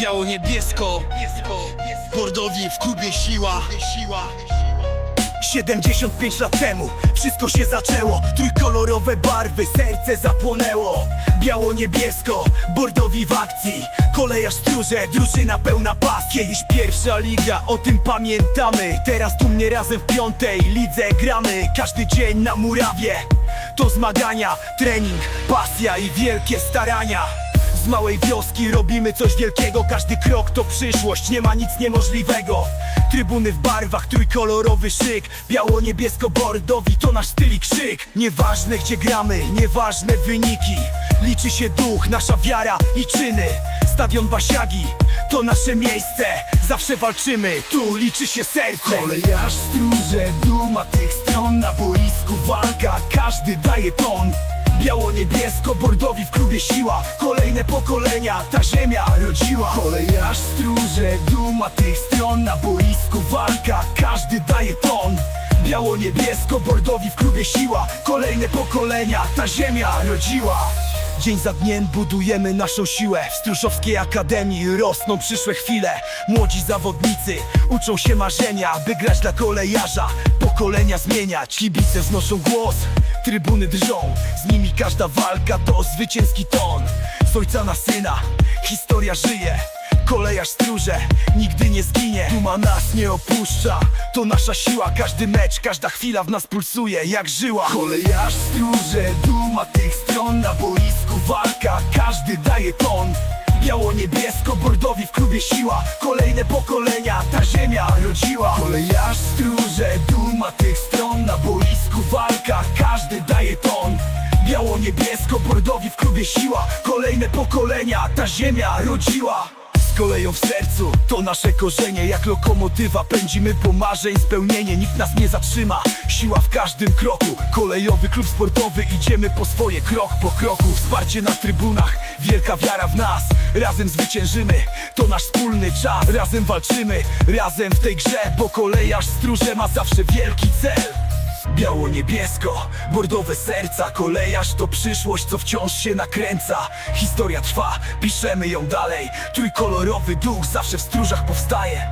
Biało-niebiesko Bordowi w klubie siła. 75 lat temu wszystko się zaczęło Trójkolorowe barwy, serce zapłonęło. Biało-niebiesko, bordowi w akcji Kolejarz stróże, drużyna pełna pas. Kiedyś pierwsza liga, o tym pamiętamy. Teraz dumnie razem w piątej lidze gramy. Każdy dzień na murawie To zmagania, trening, pasja i wielkie starania małej wioski robimy coś wielkiego. Każdy krok to przyszłość, nie ma nic niemożliwego. Trybuny w barwach, trójkolorowy szyk. Biało-niebiesko-bordowi to nasz styl i krzyk. Nieważne gdzie gramy, nieważne wyniki. Liczy się duch, nasza wiara i czyny. Stadion Basiagi to nasze miejsce. Zawsze walczymy, tu liczy się serce. Kolejarz, stróże, duma tych stron. Na boisku walka, każdy daje ton Biało-niebiesko, bordowi w klubie siła. Kolejne pokolenia, ta ziemia rodziła. Kolejarz, stróże, duma tych stron. Na boisku walka, każdy daje ton. Biało-niebiesko, bordowi w klubie siła. Kolejne pokolenia, ta ziemia rodziła Dzień za dniem budujemy naszą siłę. W Stróżowskiej Akademii rosną przyszłe chwile. Młodzi zawodnicy uczą się marzenia By grać dla kolejarza, pokolenia zmieniać. Kibice wznoszą głos, trybuny drżą. Z nimi każda walka to zwycięski ton. Z ojca na syna, historia żyje Kolejarz stróże, nigdy nie zginie. Duma nas nie opuszcza, to nasza siła. Każdy mecz, każda chwila w nas pulsuje jak żyła. Kolejarz stróże, duma tych stron. Na boisku walka, każdy daje ton. Biało-niebiesko, bordowi w klubie siła. Kolejne pokolenia, ta ziemia rodziła. Kolejarz stróże, duma tych stron. Na boisku walka, każdy daje ton. Biało-niebiesko, bordowi w klubie siła. Kolejne pokolenia, ta ziemia rodziła koleją w sercu, to nasze korzenie Jak lokomotywa. Pędzimy po marzeń Spełnienie, nikt nas nie zatrzyma. Siła w każdym kroku. Kolejowy klub sportowy, idziemy po swoje Krok po kroku, wsparcie na trybunach Wielka wiara w nas, razem zwyciężymy To nasz wspólny czas, razem walczymy Razem w tej grze, bo kolejarz stróże ma zawsze wielki cel Biało-niebiesko, bordowe serca Kolejarz to przyszłość, co wciąż się nakręca. Historia trwa, piszemy ją dalej Trójkolorowy duch zawsze w stróżach powstaje